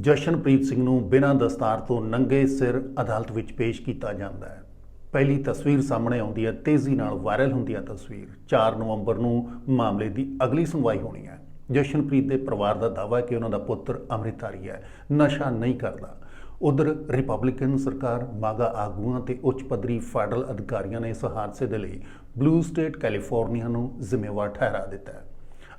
ਜਸ਼ਨਪ੍ਰੀਤ ਸਿੰਘ ਨੂੰ ਬਿਨਾਂ ਦਸਤਾਰ ਤੋਂ ਨੰਗੇ ਸਿਰ ਅਦਾਲਤ ਵਿੱਚ ਪੇਸ਼ ਕੀਤਾ ਜਾਂਦਾ ਹੈ। ਪਹਿਲੀ ਤਸਵੀਰ ਸਾਹਮਣੇ ਆਉਂਦੀ ਹੈ। ਤੇਜ਼ੀ ਨਾਲ ਵਾਇਰਲ ਹੁੰਦੀ ਹੈ ਤਸਵੀਰ। 4 ਨਵੰਬਰ ਨੂੰ ਮਾਮਲੇ ਦੀ ਅਗਲੀ ਸੁਣਵਾਈ ਹੋਣੀ ਹੈ। ਜਸ਼ਨਪ੍ਰੀਤ ਦੇ ਪਰਿਵਾਰ ਦਾ ਦਾਅਵਾ ਹੈ ਕਿ ਉਹਨਾਂ ਦਾ ਪੁੱਤਰ ਅੰਮ੍ਰਿਤਧਾਰੀ ਹੈ। ਨਸ਼ਾ ਨਹੀਂ ਕਰਦਾ। ਉਧਰ ਰਿਪਬਲਿਕਨ ਸਰਕਾਰ, ਮਾਗਾ ਆਗੂਆਂ ਤੇ ਉੱਚ ਪੱਧਰੀ ਫੈਡਰਲ ਅਧਿਕਾਰੀਆਂ ਨੇ ਇਸ ਹਾਦਸੇ ਦੇ ਲਈ ਬਲੂ ਸਟੇਟ ਕੈਲੀਫੋਰਨੀਆ ਨੂੰ ਜ਼ਿੰਮੇਵਾਰ ਠਹਿਰਾ ਦਿੱਤਾ ਹੈ।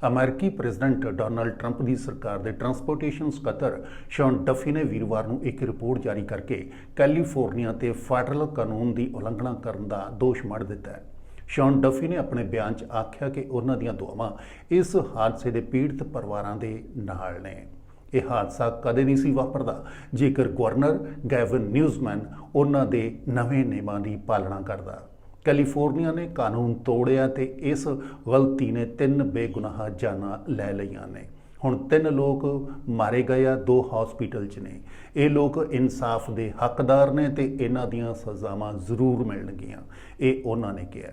ਅਮਰੀਕੀ ਪ੍ਰੈਜ਼ੀਡੈਂਟ ਡੋਨਾਲਡ ਟਰੰਪ ਦੀ ਸਰਕਾਰ ਦੇ ਟਰਾਂਸਪੋਰਟੇਸ਼ਨ ਸਕੱਤਰ ਸ਼ੌਨ ਡਫੀ ਨੇ ਵੀਰਵਾਰ ਨੂੰ ਇੱਕ ਰਿਪੋਰਟ ਜਾਰੀ ਕਰਕੇ ਕੈਲੀਫੋਰਨੀਆ ਤੇ ਫੈਡਰਲ ਕਾਨੂੰਨ ਦੀ ਉਲੰਘਣਾ ਕਰਨ ਦਾ ਦੋਸ਼ ਮੜ ਦਿੱਤਾ ਹੈ। ਸ਼ੌਨ ਡਫੀ ਨੇ ਆਪਣੇ ਬਿਆਨ 'ਚ ਆਖਿਆ ਕਿ ਉਹਨਾਂ ਦੀਆਂ ਦੁਆਵਾਂ ਇਸ ਹਾਦਸੇ ਦੇ ਪੀੜਤ ਪਰਿਵਾਰਾਂ ਦੇ ਨਾਲ ਨੇ। ਇਹ ਹਾਦਸਾ ਕਦੇ ਨਹੀਂ ਸੀ ਵਾਪਰਦਾ, ਜੇਕਰ ਗਵਰਨਰ ਗੈਵਨ ਨਿਊਜ਼ਮੈਨ ਉਹਨਾਂ ਦੇ ਨਵੇਂ ਨਿਯਮਾਂ ਦੀ ਪਾਲਣਾ ਕਰਦਾ। ਕੈਲੀਫੋਰਨੀਆ ਨੇ ਕਾਨੂੰਨ ਤੋੜਿਆ ਤੇ ਇਸ ਗਲਤੀ ਨੇ ਤਿੰਨ ਬੇਗੁਨਾਹ ਜਾਨਾਂ ਲੈ ਲਈਆਂ ਨੇ। ਹੁਣ ਤਿੰਨ ਲੋਕ ਮਾਰੇ ਗਏ ਆ, ਦੋ ਹਸਪੀਟਲ 'ਚ ਨੇ। ਇਹ ਲੋਕ ਇਨਸਾਫ ਦੇ ਹੱਕਦਾਰ ਨੇ ਤੇ ਇਹਨਾਂ ਦੀਆਂ ਸਜ਼ਾਵਾਂ ਜ਼ਰੂਰ ਮਿਲਣਗੀਆਂ, ਇਹ ਉਹਨਾਂ ਨੇ ਕਿਹਾ।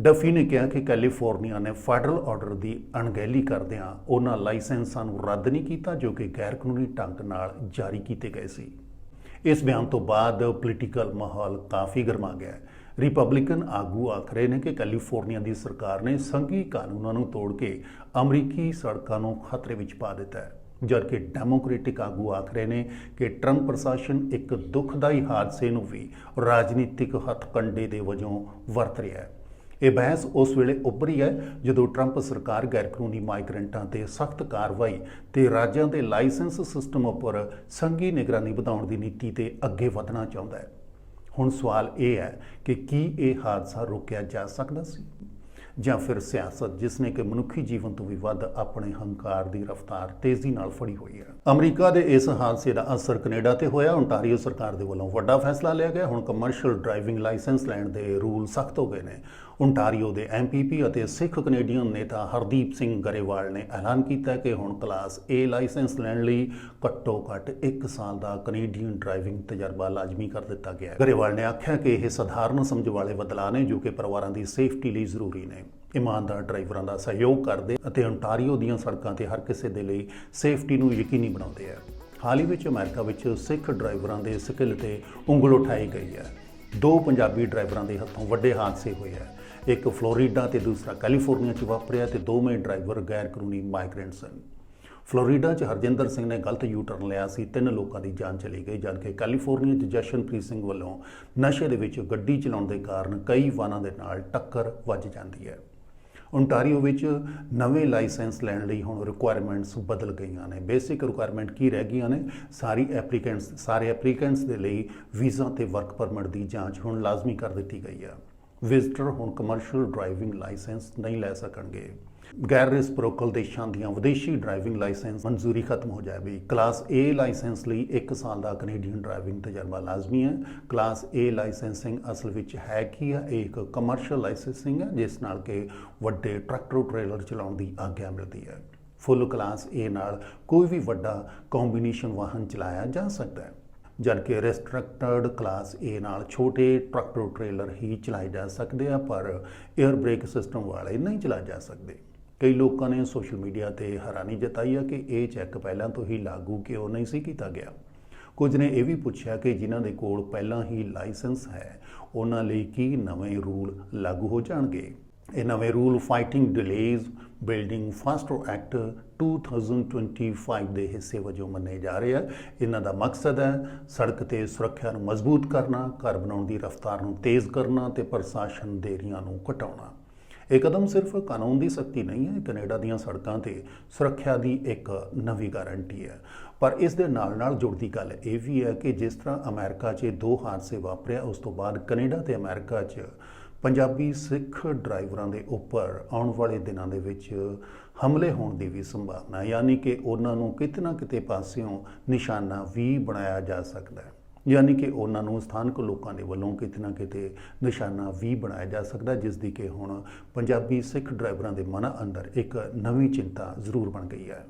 ਡਫੀ ਨੇ ਕਿਹਾ ਕਿ ਕੈਲੀਫੋਰਨੀਆ ਨੇ ਫੈਡਰਲ ਆਰਡਰ ਦੀ ਅਣਗਹਿਲੀ ਕਰਦਿਆਂ ਉਹਨਾਂ ਲਾਇਸੈਂਸਾਂ ਨੂੰ ਰੱਦ ਨਹੀਂ ਕੀਤਾ, ਜੋ ਕਿ ਗੈਰ ਕਾਨੂੰਨੀ ਢੰਗ ਨਾਲ ਜਾਰੀ ਕੀਤੇ ਗਏ ਸੀ। ਇਸ ਬਿਆਨ ਤੋਂ ਬਾਅਦ ਪੋਲੀਟੀਕਲ ਮਾਹੌਲ ਕਾਫੀ ਗਰਮਾ ਗਿਆ ਹੈ। ਰਿਪਬਲਿਕਨ ਆਗੂ ਆਖ ਰਹੇ ਨੇ ਕਿ ਕੈਲੀਫੋਰਨੀਆ ਦੀ ਸਰਕਾਰ ਨੇ ਸੰਘੀ ਕਾਨੂੰਨਾਂ ਨੂੰ ਤੋੜ ਕੇ ਅਮਰੀਕੀ ਸੜਕਾਂ ਨੂੰ ਖਤਰੇ ਵਿੱਚ ਪਾ ਦਿੱਤਾ ਹੈ। ਜਦਕਿ ਡੈਮੋਕ੍ਰੈਟਿਕ ਆਗੂ ਆਖ ਰਹੇ ਨੇ ਕਿ ਟਰੰਪ ਪ੍ਰਸ਼ਾਸਨ ਇੱਕ ਦੁਖਦਾਈ ਹਾਦਸੇ ਨੂੰ ਵੀ ਰਾਜਨੀਤਿਕ ਹੱਥਕੰਡੇ ਦੇ ਵਜੋਂ ਵਰਤ ਰਿਹਾ ਹੈ। ਇਹ ਬਹਿਸ ਉਸ ਵੇਲੇ ਉੱਭਰੀ ਹੈ ਜਦੋਂ ਟਰੰਪ ਸਰਕਾਰ ਗੈਰਕਾਨੂੰਨੀ ਮਾਈਗ੍ਰੈਂਟਾਂ ਤੇ ਸਖਤ ਕਾਰਵਾਈ ਤੇ ਰਾਜਾਂ ਦੇ ਲਾਇਸੈਂਸ ਸਿਸਟਮ ਉੱਪਰ ਸੰਘੀ ਨਿਗਰਾਨੀ ਵਧਾਉਣ ਦੀ ਨੀਤੀ ਤੇ ਅੱਗੇ ਵਧਣਾ ਚਾਹੁੰਦਾ ਹੈ। ਹੁਣ ਸਵਾਲ ਇਹ ਹੈ ਕਿ ਕੀ ਇਹ ਹਾਦਸਾ ਰੋਕਿਆ ਜਾ ਸਕਦਾ ਸੀ? ਜਾਂ ਫਿਰ ਸਿਆਸਤ ਜਿਸ ਨੇ ਕਿ ਮਨੁੱਖੀ ਜੀਵਨ ਤੋਂ ਵੀ ਵੱਧ ਆਪਣੇ ਹੰਕਾਰ ਦੀ ਰਫ਼ਤਾਰ ਤੇਜ਼ੀ ਨਾਲ ਫੜੀ ਹੋਈ ਹੈ? ਅਮਰੀਕਾ ਦੇ ਇਸ ਹਾਦਸੇ ਦਾ ਅਸਰ ਕੈਨੇਡਾ ਤੇ ਹੋਇਆ। ਓਨਟਾਰੀਓ ਸਰਕਾਰ ਦੇ ਵੱਲੋਂ ਵੱਡਾ ਫੈਸਲਾ ਲਿਆ ਗਿਆ। ਹੁਣ ਕਮਰਸ਼ੀਅਲ ਡਰਾਈਵਿੰਗ ਲਾਇਸੈਂਸ ਲੈਣ ਦੇ ਰੂਲ ਸਖਤ ਹੋ ਗਏ ਨੇ। ਓਨਟਾਰੀਓ ਦੇ ਐਮਪੀਪੀ ਅਤੇ ਸਿੱਖ ਕੈਨੇਡੀਅਨ ਨੇਤਾ ਹਰਦੀਪ ਸਿੰਘ ਗਰੇਵਾਲ ਨੇ ਐਲਾਨ ਕੀਤਾ ਕਿ ਹੁਣ ਕਲਾਸ A ਲਾਇਸੈਂਸ ਲੈਣ ਲਈ ਘੱਟੋ ਘੱਟ 1 ਸਾਲ ਦਾ ਕੈਨੇਡੀਅਨ ਡਰਾਈਵਿੰਗ ਤਜਰਬਾ ਲਾਜ਼ਮੀ ਕਰ ਦਿੱਤਾ ਗਿਆ ਹੈ। ਗਰੇਵਾਲ ਨੇ ਆਖਿਆ ਕਿ ਇਹ ਸਧਾਰਨ ਸਮਝ ਵਾਲੇ ਬਦਲਾਅ ਨੇ ਜੋ ਕਿ ਪਰਿਵਾਰਾਂ ਦੀ ਸੇਫਟੀ ਲਈ ਜ਼ਰੂਰੀ ਨੇ। ਇਮਾਨਦਾਰ ਡਰਾਈਵਰਾਂ ਦਾ ਸਹਿਯੋਗ ਕਰਦੇ ਅਤੇ ਅੰਟਾਰੀਓ ਦੀਆਂ ਸੜਕਾਂ ਤੇ ਹਰ ਕਿਸੇ ਦੇ ਲਈ ਸੇਫਟੀ ਨੂੰ ਯਕੀਨੀ ਬਣਾਉਂਦੇ ਆ। ਹਾਲ ਹੀ ਵਿੱਚ ਅਮਰੀਕਾ ਵਿੱਚ ਸਿੱਖ ਡਰਾਈਵਰਾਂ ਦੇ ਸਕਿੱਲ ਤੇ ਉਂਗਲ ਉਠਾਈ ਗਈ ਹੈ। ਦੋ ਪੰਜਾਬੀ ਡਰਾਈਵਰਾਂ ਦੇ ਹੱਥੋਂ ਵੱਡੇ ਹਾਦਸੇ ਹੋਏ ਆ। ਇੱਕ ਫਲੋਰੀਡਾ ਤੇ ਦੂਸਰਾ ਕੈਲੀਫੋਰਨੀਆ 'ਚ ਵਾਪਰਿਆ ਤੇ ਦੋਵੇਂ ਡਰਾਈਵਰ ਗੈਰ ਕਾਨੂੰਨੀ ਮਾਈਗ੍ਰੈਂਟ ਸਨ। ਫਲੋਰੀਡਾ 'ਚ ਹਰਜਿੰਦਰ ਸਿੰਘ ਨੇ ਗਲਤ ਯੂ ਟਰਨ ਲਿਆ ਸੀ। ਤਿੰਨ ਲੋਕਾਂ ਦੀ ਜਾਨ ਚਲੀ ਗਈ, ਜਦਕਿ ਕੈਲੀਫੋਰਨੀਆ 'ਚ ਜਸ਼ਨਪ੍ਰੀਤ ਸਿੰਘ ਵੱਲੋਂ ਨਸ਼ੇ ਦੇ ਵਿੱਚ ਗੱਡੀ ਚਲਾਉਣ ਦੇ ਕਾਰਨ ਕਈ ਵਾਹਨਾਂ ਦੇ ਨਾਲ ਟੱਕਰ ਵੱਜ ਜਾਂਦੀ ਹੈ। ਓਨਟਾਰੀਓ ਵਿੱਚ ਨਵੇਂ ਲਾਇਸੈਂਸ ਲੈਣ ਲਈ ਹੁਣ ਰਿਕੁਆਇਰਮੈਂਟਸ ਬਦਲ ਗਈਆਂ ਨੇ। ਬੇਸਿਕ ਰਿਕੁਆਇਰਮੈਂਟ ਕੀ ਰਹਿ ਗਈਆਂ ਨੇ? ਸਾਰੀ ਐਪਲੀਕੈਂਟਸ ਸਾਰੇ ਐਪਲੀਕੈਂਟਸ ਦੇ ਲਈ ਵੀਜ਼ਾ ਤੇ ਵਰਕ ਪਰਮਿਟ ਦੀ ਜਾਂਚ ਹੁਣ ਲਾਜ਼ਮੀ ਕਰ ਦਿੱਤੀ ਗਈ ਹੈ ਵਿਜ਼ਟਰ ਹੁਣ ਕਮਰਸ਼ੀਅਲ ਡਰਾਈਵਿੰਗ ਲਾਇਸੈਂਸ ਨਹੀਂ ਲੈ ਸਕਣਗੇ। ਗੈਰ ਰਿਸਪ੍ਰੋਕਲ ਦੇਸ਼ਾਂ ਦੀਆਂ ਵਿਦੇਸ਼ੀ ਡਰਾਈਵਿੰਗ ਲਾਇਸੈਂਸ ਮਨਜ਼ੂਰੀ ਖਤਮ ਹੋ ਜਾਵੇਗੀ। ਕਲਾਸ A ਲਾਇਸੈਂਸ ਲਈ 1 ਸਾਲ ਦਾ ਕੈਨੇਡੀਅਨ ਡਰਾਈਵਿੰਗ ਤਜਰਬਾ ਲਾਜ਼ਮੀ ਹੈ। ਕਲਾਸ A ਲਾਇਸੈਂਸਿੰਗ ਅਸਲ ਵਿੱਚ ਹੈ ਕੀ ਹੈ? ਇਹ ਇੱਕ ਕਮਰਸ਼ੀਅਲ ਲਾਇਸੈਂਸਿੰਗ ਹੈ, ਜਿਸ ਨਾਲ ਕਿ ਵੱਡੇ ਟਰੈਕਟਰ ਟ੍ਰੇਲਰ ਚਲਾਉਣ ਦੀ ਆਗਿਆ ਮਿਲਦੀ ਹੈ। ਫੁੱਲ ਕਲਾਸ A ਨਾਲ ਕੋਈ ਵੀ ਵੱਡਾ ਕੰਬੀਨੇਸ਼ਨ ਵਾਹਨ ਚਲਾਇਆ ਜਾ ਸਕਦਾ ਹੈ ਜਦਕਿ ਰੈਸਟ੍ਰਿਕਟਡ ਕਲਾਸ A ਨਾਲ ਛੋਟੇ ਟਰੈਕਟਰ ਟ੍ਰੇਲਰ ਹੀ ਚਲਾਏ ਜਾ ਸਕਦੇ ਆ, ਪਰ 에ਅਰ ਬ੍ਰੇਕ ਸਿਸਟਮ ਵਾਲੇ ਨਹੀਂ ਚਲਾਏ ਜਾ ਸਕਦੇ। ਕਈ ਲੋਕਾਂ ਨੇ ਸੋਸ਼ਲ ਮੀਡੀਆ ਤੇ ਹੈਰਾਨੀ ਜਤਾਈ ਹੈ ਕਿ ਇਹ ਚੈੱਕ ਪਹਿਲਾਂ ਤੋਂ ਹੀ ਲਾਗੂ ਕਿਉਂ ਨਹੀਂ ਸੀ ਕੀਤਾ ਗਿਆ। ਕੁਝ ਨੇ ਇਹ ਵੀ ਪੁੱਛਿਆ ਕਿ ਜਿਨ੍ਹਾਂ ਦੇ ਕੋਲ ਪਹਿਲਾਂ ਹੀ ਲਾਇਸੈਂਸ ਹੈ, ਉਹਨਾਂ ਲਈ ਕੀ ਨਵੇਂ ਰੂਲ ਲਾਗੂ ਹੋ ਜਾਣਗੇ? ਇਹ ਨਵੇਂ rule fighting delays building faster act 2025 ਦੇ ਹਿੱਸੇ ਵਜੋਂ ਮੰਨੇ ਜਾ ਰਹੇ ਆ। ਇਹਨਾਂ ਦਾ ਮਕਸਦ ਹੈ ਸੜਕ ਤੇ ਸੁਰੱਖਿਆ ਨੂੰ ਮਜ਼ਬੂਤ ਕਰਨਾ, ਘਰ ਬਣਾਉਣ ਦੀ ਰਫ਼ਤਾਰ ਨੂੰ ਤੇਜ਼ ਕਰਨਾ ਤੇ ਪ੍ਰਸ਼ਾਸਨ ਦੇਰੀਆਂ ਨੂੰ ਘਟਾਉਣਾ। ਇਹ ਕਦਮ ਸਿਰਫ ਕਾਨੂੰਨ ਦੀ ਸਖਤੀ ਨਹੀਂ ਹੈ, ਕੈਨੇਡਾ ਦੀਆਂ ਸੜਕਾਂ ਤੇ ਸੁਰੱਖਿਆ ਦੀ ਇੱਕ ਨਵੀਂ ਗਾਰੰਟੀ ਹੈ। ਪਰ ਇਸ ਦੇ ਨਾਲ ਨਾਲ ਜੁੜਦੀ ਗੱਲ ਇਹ ਵੀ ਹੈ ਕਿ ਜਿਸ ਤਰ੍ਹਾਂ ਅਮਰੀਕਾ 'ਚ ਦੋ ਹਾਦਸੇ ਵਾਪਰਿਆ, ਉਸ ਤੋਂ ਬਾਅਦ ਕੈਨੇਡਾ ਤੇ ਅਮਰੀਕਾ 'ਚ ਪੰਜਾਬੀ ਸਿੱਖ ਡਰਾਈਵਰਾਂ ਦੇ ਉੱਪਰ ਆਉਣ ਵਾਲੇ ਦਿਨਾਂ ਦੇ ਵਿੱਚ ਹਮਲੇ ਹੋਣ ਦੀ ਵੀ ਸੰਭਾਵਨਾ ਯਾਨੀ ਕਿ ਉਹਨਾਂ ਨੂੰ ਕਿਤੇ ਨਾ ਕਿਤੇ ਪਾਸਿਓਂ ਨਿਸ਼ਾਨਾ ਵੀ ਬਣਾਇਆ ਜਾ ਸਕਦਾ ਹੈ। ਯਾਨੀ ਕਿ ਉਹਨਾਂ ਨੂੰ ਸਥਾਨਕ ਲੋਕਾਂ ਦੇ ਵੱਲੋਂ ਕਿਤੇ ਨਾ ਕਿਤੇ ਨਿਸ਼ਾਨਾ ਵੀ ਬਣਾਇਆ ਜਾ ਸਕਦਾ, ਜਿਸ ਦੀ ਕਿ ਹੁਣ ਪੰਜਾਬੀ ਸਿੱਖ ਡਰਾਈਵਰਾਂ ਦੇ ਮਨਾਂ ਅੰਦਰ ਇੱਕ ਨਵੀਂ ਚਿੰਤਾ ਜ਼ਰੂਰ ਬਣ ਗਈ ਹੈ।